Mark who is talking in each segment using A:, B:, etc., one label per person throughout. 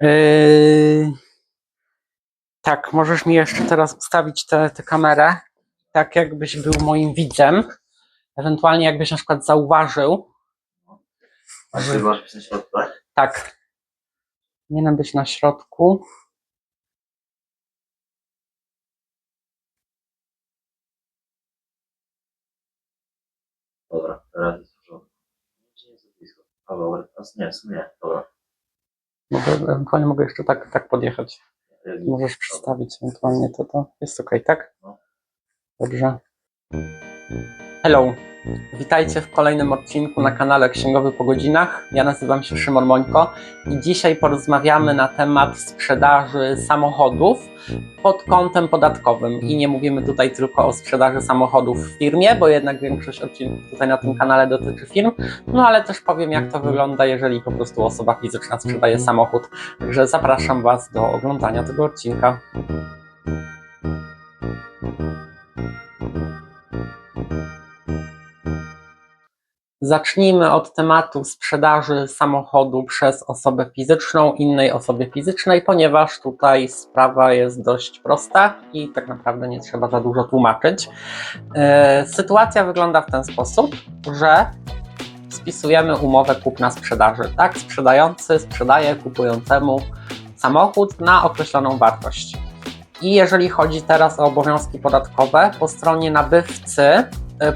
A: Yy, tak, możesz mi jeszcze teraz ustawić tę kamerę, tak jakbyś był moim widzem. Ewentualnie jakbyś na przykład zauważył,
B: A ty masz być na środku, tak?
A: tak, powinienem być na środku.
B: Dobra, teraz jest w porządku. Nie jest za blisko. A dobra, teraz nie, w sumie nie. Dobra.
A: Mogę, ewentualnie mogę jeszcze tak, tak podjechać. Możesz przedstawić ewentualnie to, to jest ok, tak?
B: No.
A: Dobrze. Hello, witajcie w kolejnym odcinku na kanale Księgowy po godzinach. Ja nazywam się Szymon Mońko i dzisiaj porozmawiamy na temat sprzedaży samochodów pod kątem podatkowym. I nie mówimy tutaj tylko o sprzedaży samochodów w firmie, bo jednak większość odcinków tutaj na tym kanale dotyczy firm, no ale też powiem jak to wygląda, jeżeli po prostu osoba fizyczna sprzedaje samochód. Także zapraszam Was do oglądania tego odcinka. Zacznijmy od tematu sprzedaży samochodu przez osobę fizyczną innej osobie fizycznej, ponieważ tutaj sprawa jest dość prosta i tak naprawdę nie trzeba za dużo tłumaczyć. E, Sytuacja wygląda w ten sposób, że spisujemy umowę kupna-sprzedaży. Tak, sprzedający sprzedaje kupującemu samochód na określoną wartość. I jeżeli chodzi teraz o obowiązki podatkowe, po stronie nabywcy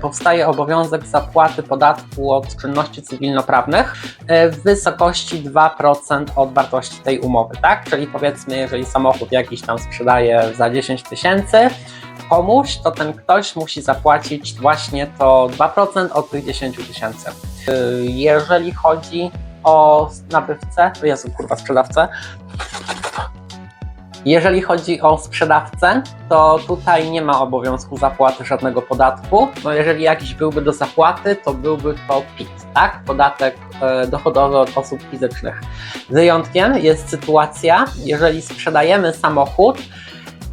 A: powstaje obowiązek zapłaty podatku od czynności cywilnoprawnych e, w wysokości 2% od wartości tej umowy, tak? Czyli powiedzmy, jeżeli samochód jakiś tam sprzedaje za 10 tysięcy komuś, to ten ktoś musi zapłacić właśnie to 2% od tych 10 tysięcy. E, Jeżeli chodzi o nabywcę, Jezu, kurwa, sprzedawcę, jeżeli chodzi o sprzedawcę, to tutaj nie ma obowiązku zapłaty żadnego podatku. No jeżeli jakiś byłby do zapłaty, to byłby to PIT, tak? Podatek e, dochodowy od osób fizycznych. Wyjątkiem jest sytuacja, jeżeli sprzedajemy samochód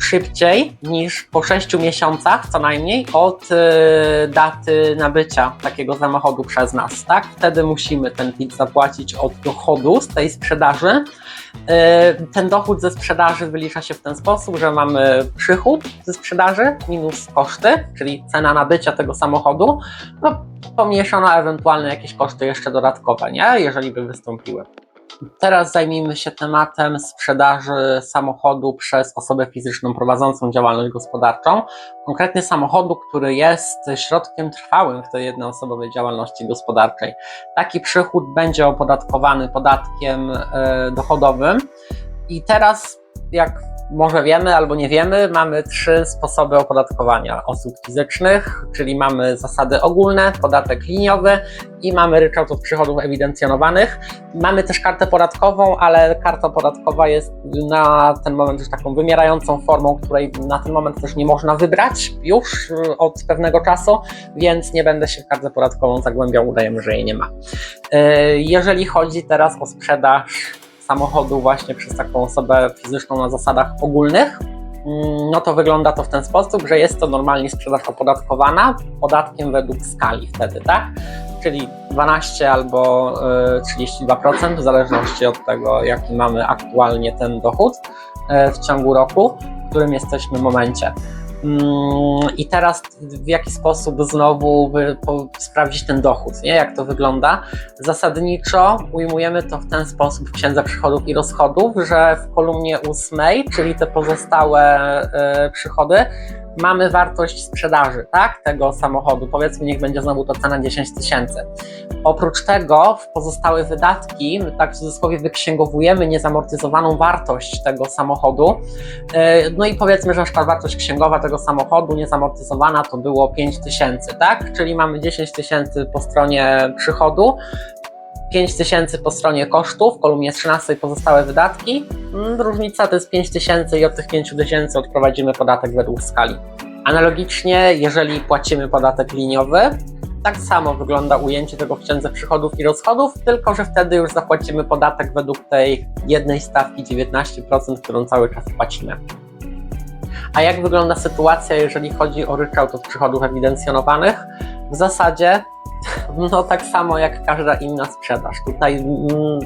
A: szybciej niż po 6 miesiącach co najmniej od e, daty nabycia takiego samochodu przez nas, tak? Wtedy musimy ten PIT zapłacić od dochodu z tej sprzedaży. E, Ten dochód ze sprzedaży wylicza się w ten sposób, że mamy przychód ze sprzedaży minus koszty, czyli cena nabycia tego samochodu, no pomniejszona ewentualne jakieś koszty jeszcze dodatkowe, nie? Jeżeli by wystąpiły. Teraz zajmijmy się tematem sprzedaży samochodu przez osobę fizyczną prowadzącą działalność gospodarczą. Konkretnie samochodu, który jest środkiem trwałym w tej jednoosobowej działalności gospodarczej. Taki przychód będzie opodatkowany podatkiem e, dochodowym. I teraz, jak może wiemy albo nie wiemy, mamy trzy sposoby opodatkowania osób fizycznych, czyli mamy zasady ogólne, podatek liniowy i mamy ryczałt od przychodów ewidencjonowanych. Mamy też kartę podatkową, ale karta podatkowa jest na ten moment już taką wymierającą formą, której na ten moment też nie można wybrać już y, od pewnego czasu, więc nie będę się w kartę podatkową zagłębiał, udajemy, że jej nie ma. Y, Jeżeli chodzi teraz o sprzedaż samochodu właśnie przez taką osobę fizyczną na zasadach ogólnych, mm, no to wygląda to w ten sposób, że jest to normalnie sprzedaż opodatkowana podatkiem według skali wtedy, tak? Czyli 12 albo y, 32% w zależności od tego, jaki mamy aktualnie ten dochód y, w ciągu roku, w którym jesteśmy momencie. Mm, I teraz w jaki sposób znowu sprawdzić ten dochód, nie? jak to wygląda? Zasadniczo ujmujemy to w ten sposób w księdze przychodów i rozchodów, że w kolumnie ósmej, czyli te pozostałe e, przychody, mamy wartość sprzedaży tak, tego samochodu. Powiedzmy, niech będzie znowu to cena 10 tysięcy. Oprócz tego w pozostałe wydatki, tak w cudzysłowie wyksięgowujemy niezamortyzowaną wartość tego samochodu. E, No i powiedzmy, że przykład wartość księgowa tego samochodu niezamortyzowana to było 5 tysięcy, tak? Czyli mamy 10 tysięcy po stronie przychodu, 5 tysięcy po stronie kosztów, w kolumnie 13 pozostałe wydatki. Mm, Różnica to jest 5 tysięcy i od tych 5 tysięcy odprowadzimy podatek według skali. Analogicznie, jeżeli płacimy podatek liniowy, tak samo wygląda ujęcie tego w księdze przychodów i rozchodów, tylko że wtedy już zapłacimy podatek według tej jednej stawki 19%, którą cały czas płacimy. A jak wygląda sytuacja, jeżeli chodzi o ryczałt od przychodów ewidencjonowanych? W zasadzie no tak samo jak każda inna sprzedaż. Tutaj mm,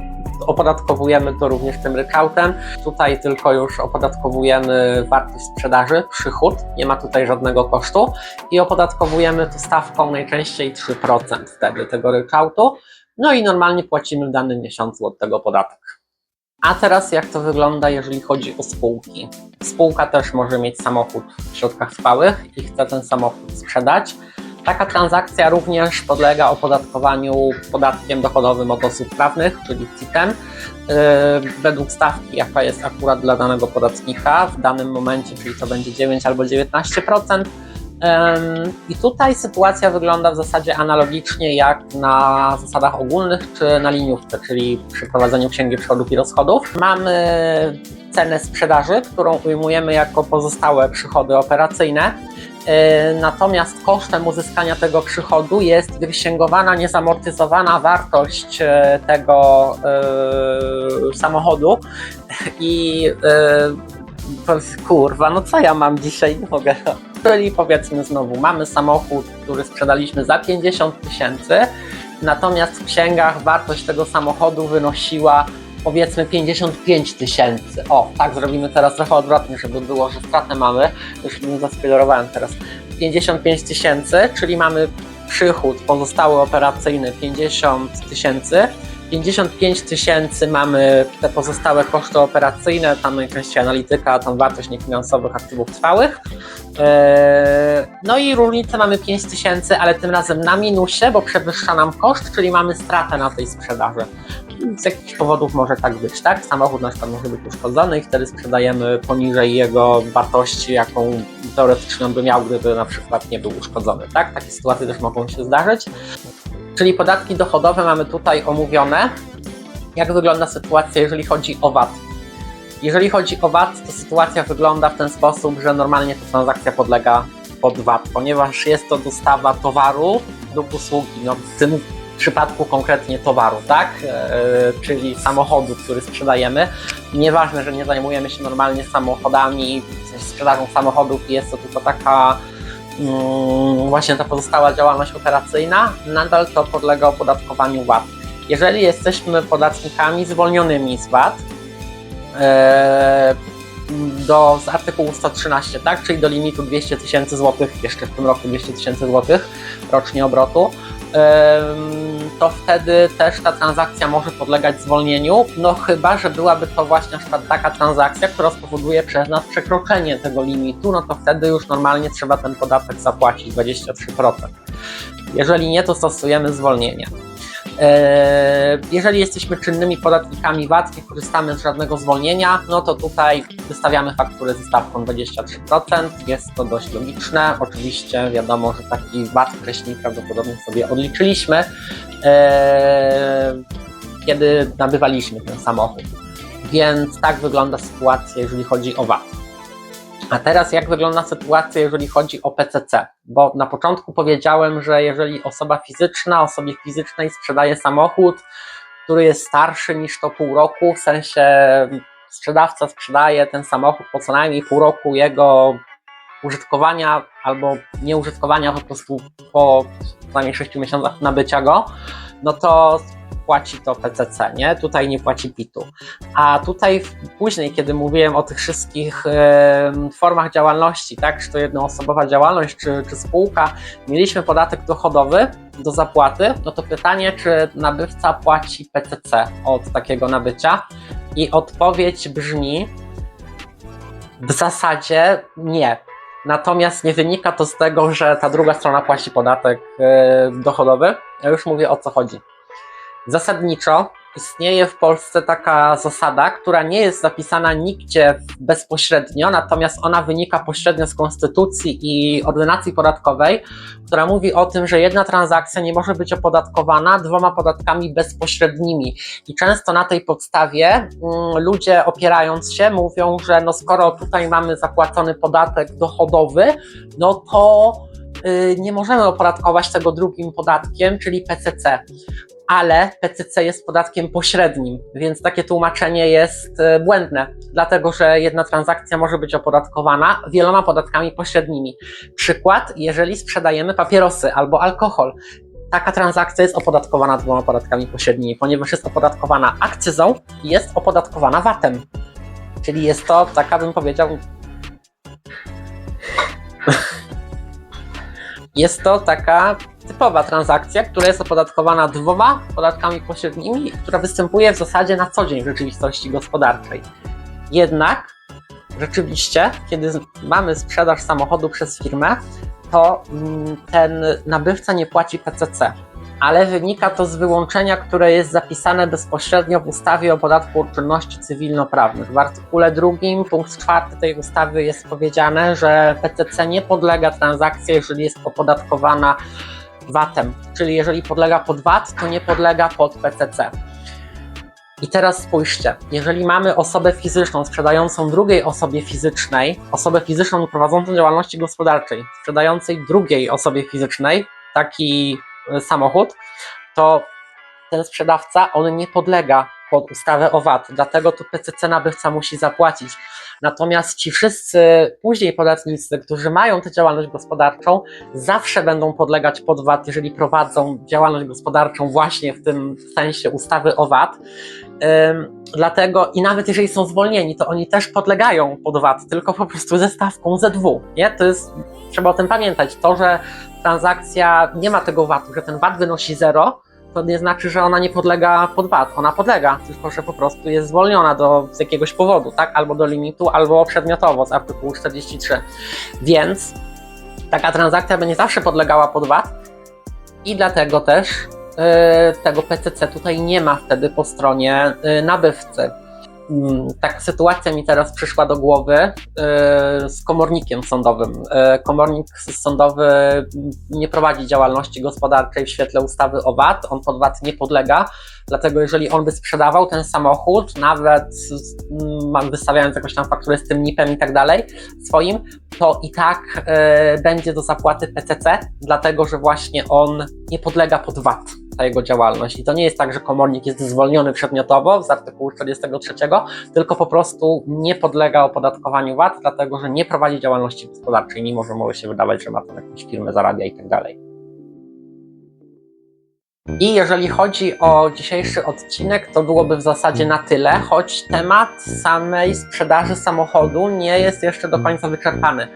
A: opodatkowujemy to również tym ryczałtem. Tutaj tylko już opodatkowujemy wartość sprzedaży, przychód, nie ma tutaj żadnego kosztu i opodatkowujemy to stawką najczęściej 3% wtedy tego ryczałtu. No i normalnie płacimy w danym miesiącu od tego podatek. A teraz jak to wygląda, jeżeli chodzi o spółki? Spółka też może mieć samochód w środkach trwałych i chce ten samochód sprzedać. Taka transakcja również podlega opodatkowaniu podatkiem dochodowym od osób prawnych, czyli CIT-em, yy, według stawki, jaka jest akurat dla danego podatnika w danym momencie, czyli to będzie 9 albo 19%. Ym, I tutaj sytuacja wygląda w zasadzie analogicznie jak na zasadach ogólnych czy na liniówce, czyli przy prowadzeniu księgi przychodów i rozchodów. Mamy cenę sprzedaży, którą ujmujemy jako pozostałe przychody operacyjne. Yy, Natomiast kosztem uzyskania tego przychodu jest wyksięgowana, niezamortyzowana wartość e, tego e, samochodu i e, kurwa, no co ja mam dzisiaj? Nie mogę. Czyli powiedzmy znowu, mamy samochód, który sprzedaliśmy za 50 tysięcy, natomiast w księgach wartość tego samochodu wynosiła powiedzmy 55 tysięcy. O, tak zrobimy teraz trochę odwrotnie, żeby było, że stratę mamy. Już nie zaspoilerowałem teraz. 55 tysięcy, czyli mamy przychód pozostały operacyjny 50 tysięcy. 55 tysięcy mamy te pozostałe koszty operacyjne, tam najczęściej analityka, tam wartość niefinansowych aktywów trwałych. Eee, No i różnicę mamy 5 tysięcy, ale tym razem na minusie, bo przewyższa nam koszt, czyli mamy stratę na tej sprzedaży. Z jakichś powodów może tak być, tak? Samochód nasz tam może być uszkodzony i wtedy sprzedajemy poniżej jego wartości, jaką teoretycznie on by miał, gdyby na przykład nie był uszkodzony, tak? Takie sytuacje też mogą się zdarzyć. Czyli podatki dochodowe mamy tutaj omówione. Jak wygląda sytuacja, jeżeli chodzi o VAT? Jeżeli chodzi o VAT, to sytuacja wygląda w ten sposób, że normalnie ta transakcja podlega pod VAT, ponieważ jest to dostawa towaru lub usługi. No, w przypadku konkretnie towaru, tak? Eee, czyli samochodu, który sprzedajemy. Nieważne, że nie zajmujemy się normalnie samochodami, w sensie sprzedażą samochodów jest to tylko taka mm, właśnie ta pozostała działalność operacyjna, nadal to podlega opodatkowaniu VAT. Jeżeli jesteśmy podatnikami zwolnionymi z VAT, e, do, z artykułu 113, tak, czyli do limitu 200 tysięcy złotych, jeszcze w tym roku 200 tysięcy złotych rocznie obrotu, to wtedy też ta transakcja może podlegać zwolnieniu, no chyba, że byłaby to właśnie taka transakcja, która spowoduje przez nas przekroczenie tego limitu, no to wtedy już normalnie trzeba ten podatek zapłacić 23%. Jeżeli nie, to stosujemy zwolnienie. Eee, Jeżeli jesteśmy czynnymi podatnikami VAT, nie korzystamy z żadnego zwolnienia, no to tutaj wystawiamy fakturę ze stawką 23%. Jest to dość logiczne. Oczywiście wiadomo, że taki VAT wcześniej prawdopodobnie sobie odliczyliśmy, eee, kiedy nabywaliśmy ten samochód. Więc tak wygląda sytuacja, jeżeli chodzi o VAT. A teraz jak wygląda sytuacja, jeżeli chodzi o PCC? Bo na początku powiedziałem, że jeżeli osoba fizyczna, osobie fizycznej sprzedaje samochód, który jest starszy niż to pół roku, w sensie sprzedawca sprzedaje ten samochód po co najmniej pół roku jego użytkowania albo nieużytkowania po prostu po co najmniej 6 miesiącach nabycia go, no to płaci to PCC, nie? Tutaj nie płaci PIT-u. A tutaj później, kiedy mówiłem o tych wszystkich formach działalności, tak, czy to jednoosobowa działalność, czy, czy spółka, mieliśmy podatek dochodowy do zapłaty, no to pytanie, czy nabywca płaci PCC od takiego nabycia? I odpowiedź brzmi w zasadzie nie. Natomiast nie wynika to z tego, że ta druga strona płaci podatek dochodowy. Ja już mówię o co chodzi. Zasadniczo istnieje w Polsce taka zasada, która nie jest zapisana nigdzie bezpośrednio, natomiast ona wynika pośrednio z konstytucji i ordynacji podatkowej, która mówi o tym, że jedna transakcja nie może być opodatkowana dwoma podatkami bezpośrednimi. I często na tej podstawie mm, ludzie opierając się mówią, że no skoro tutaj mamy zapłacony podatek dochodowy, no to y, nie możemy opodatkować tego drugim podatkiem, czyli PCC ale PCC jest podatkiem pośrednim, więc takie tłumaczenie jest e, błędne, dlatego że jedna transakcja może być opodatkowana wieloma podatkami pośrednimi. Przykład, jeżeli sprzedajemy papierosy albo alkohol. taka transakcja jest opodatkowana dwoma podatkami pośrednimi, ponieważ jest opodatkowana akcyzą i jest opodatkowana VAT-em. Czyli jest to taka, bym powiedział, jest to taka typowa transakcja, która jest opodatkowana dwoma podatkami pośrednimi, która występuje w zasadzie na co dzień w rzeczywistości gospodarczej. Jednak rzeczywiście, kiedy mamy sprzedaż samochodu przez firmę, to mm, ten nabywca nie płaci PCC. Ale wynika to z wyłączenia, które jest zapisane bezpośrednio w ustawie o podatku od czynności cywilnoprawnych. W artykule drugim, punkt czwarty tej ustawy jest powiedziane, że PCC nie podlega transakcji, jeżeli jest opodatkowana VAT-em. Czyli jeżeli podlega pod VAT, to nie podlega pod PCC. I teraz spójrzcie, jeżeli mamy osobę fizyczną sprzedającą drugiej osobie fizycznej, osobę fizyczną prowadzącą działalności gospodarczej, sprzedającej drugiej osobie fizycznej taki samochód, to ten sprzedawca, on nie podlega pod ustawę o VAT, dlatego tu PCC nabywca musi zapłacić. Natomiast ci wszyscy później podatnicy, którzy mają tę działalność gospodarczą, zawsze będą podlegać pod VAT, jeżeli prowadzą działalność gospodarczą właśnie w tym sensie ustawy o VAT. Dlatego i nawet jeżeli są zwolnieni, to oni też podlegają pod VAT, tylko po prostu ze stawką ZW. Nie? To jest, trzeba o tym pamiętać. To, że transakcja nie ma tego VAT-u, że ten VAT wynosi zero, to nie znaczy, że ona nie podlega pod VAT. Ona podlega, tylko że po prostu jest zwolniona do, z jakiegoś powodu, tak? Albo do limitu, albo przedmiotowo z artykułu 43. Więc taka transakcja będzie zawsze podlegała pod VAT i dlatego też tego PCC tutaj nie ma wtedy po stronie yy, nabywcy. Mm, Tak, sytuacja mi teraz przyszła do głowy yy, z komornikiem sądowym. Komornik sądowy nie prowadzi działalności gospodarczej w świetle ustawy o VAT, on pod VAT nie podlega, dlatego jeżeli on by sprzedawał ten samochód, nawet wystawiając jakąś tam fakturę z tym NIP-em i tak dalej, swoim, to i tak e, będzie do zapłaty PCC, dlatego że właśnie on nie podlega pod VAT, jego działalność. I to nie jest tak, że komornik jest zwolniony przedmiotowo z artykułu 43, tylko po prostu nie podlega opodatkowaniu VAT, dlatego że nie prowadzi działalności gospodarczej, mimo że może się wydawać, że ma tam jakąś firmę, zarabia i tak dalej. I jeżeli chodzi o dzisiejszy odcinek, to byłoby w zasadzie na tyle, choć temat samej sprzedaży samochodu nie jest jeszcze do końca wyczerpany.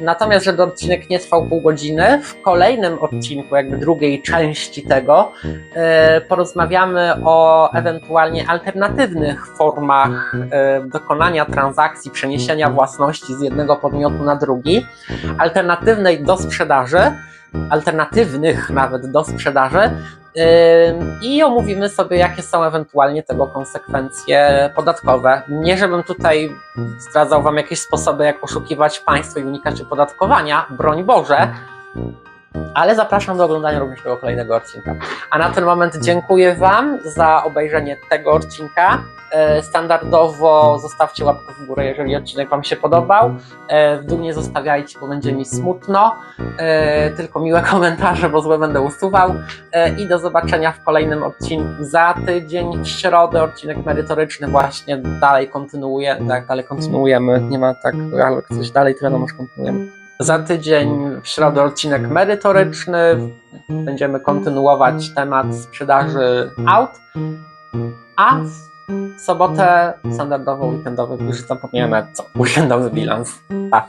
A: Natomiast, żeby odcinek nie trwał pół godziny, w kolejnym odcinku, jakby drugiej części tego, e, porozmawiamy o ewentualnie alternatywnych formach e, dokonania transakcji, przeniesienia własności z jednego podmiotu na drugi, alternatywnej do sprzedaży, alternatywnych nawet do sprzedaży. I omówimy sobie, jakie są ewentualnie tego konsekwencje podatkowe. Nie, żebym tutaj zdradzał Wam jakieś sposoby, jak oszukiwać państwo i unikać opodatkowania, broń Boże, ale zapraszam do oglądania również tego kolejnego odcinka. A na ten moment dziękuję Wam za obejrzenie tego odcinka. E, Standardowo zostawcie łapkę w górę, jeżeli odcinek Wam się podobał. E, W dół nie zostawiajcie, bo będzie mi smutno. E, Tylko miłe komentarze, bo złe będę usuwał. I do zobaczenia w kolejnym odcinku za tydzień, w środę. Odcinek merytoryczny właśnie dalej kontynuuje. Tak, dalej kontynuujemy. Nie ma tak, ale coś dalej, to wiadomo, że kontynuujemy. Za tydzień w środę odcinek merytoryczny. Będziemy kontynuować temat sprzedaży aut. A w sobotę standardowo weekendowy, już zapomniałem co, weekendowy bilans. Tak.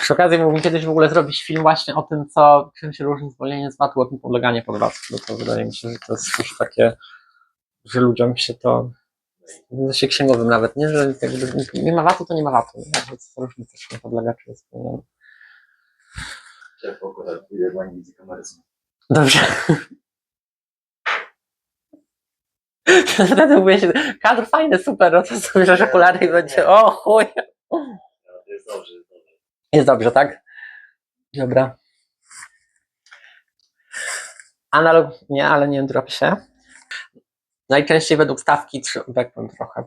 A: Przy okazji mógłbym kiedyś w ogóle zrobić film właśnie o tym, co, czym się różni zwolnienie z VAT-u od niepodlegania pod bo to wydaje mi się, że to jest już takie, że ludziom się to, w się księgowym nawet, nie, że jakby nie ma VAT-u, to nie ma VAT-u, nie, różnica, czy nie podlega, czy jest zwolniony.
B: Ciepło, akurat pójdę, bo nie widzę kamery.
A: Dobrze. Wtedy mówię się, kadr fajny, super, no to sobie że okulary i będzie, o chuj.
B: No, to jest dobrze, jest dobrze.
A: Jest dobrze, tak? Dobra. Analog, nie, ale nie drop się. Najczęściej według stawki, trzy- trochę.